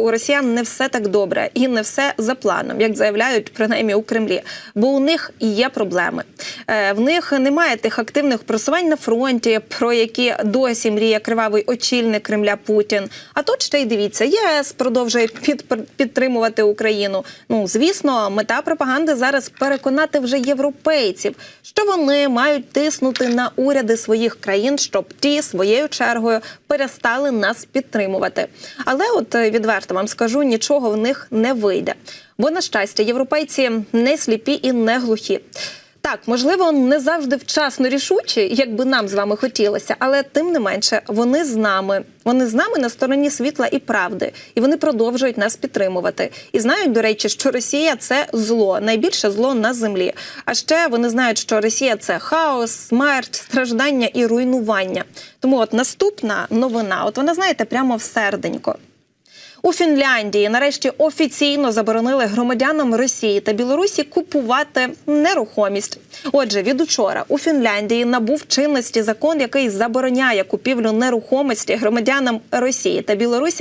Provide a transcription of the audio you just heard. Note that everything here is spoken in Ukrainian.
У росіян не все так добре і не все за планом, як заявляють принаймні у Кремлі. Бо у них є проблеми. Е, В них немає тих активних просувань на фронті, про які досі мріє кривавий очільник Кремля Путін. А тут ще й дивіться, ЄС продовжує під, підтримувати Україну. Ну звісно, мета пропаганди зараз переконати вже європейців, що вони мають тиснути на уряди своїх країн, щоб ті своєю чергою перестали нас підтримувати. Але от е, відверто вам скажу, нічого в них не вийде. Бо на щастя, європейці не сліпі і не глухі. Так, можливо, не завжди вчасно рішучі, як би нам з вами хотілося, але тим не менше вони з нами. Вони з нами на стороні світла і правди, і вони продовжують нас підтримувати. І знають, до речі, що Росія це зло, найбільше зло на землі. А ще вони знають, що Росія це хаос, смерть, страждання і руйнування. Тому, от наступна новина, от вона знаєте, прямо в серденько. У Фінляндії нарешті офіційно заборонили громадянам Росії та Білорусі купувати нерухомість. Отже, від учора у Фінляндії набув чинності закон, який забороняє купівлю нерухомості громадянам Росії та Білорусі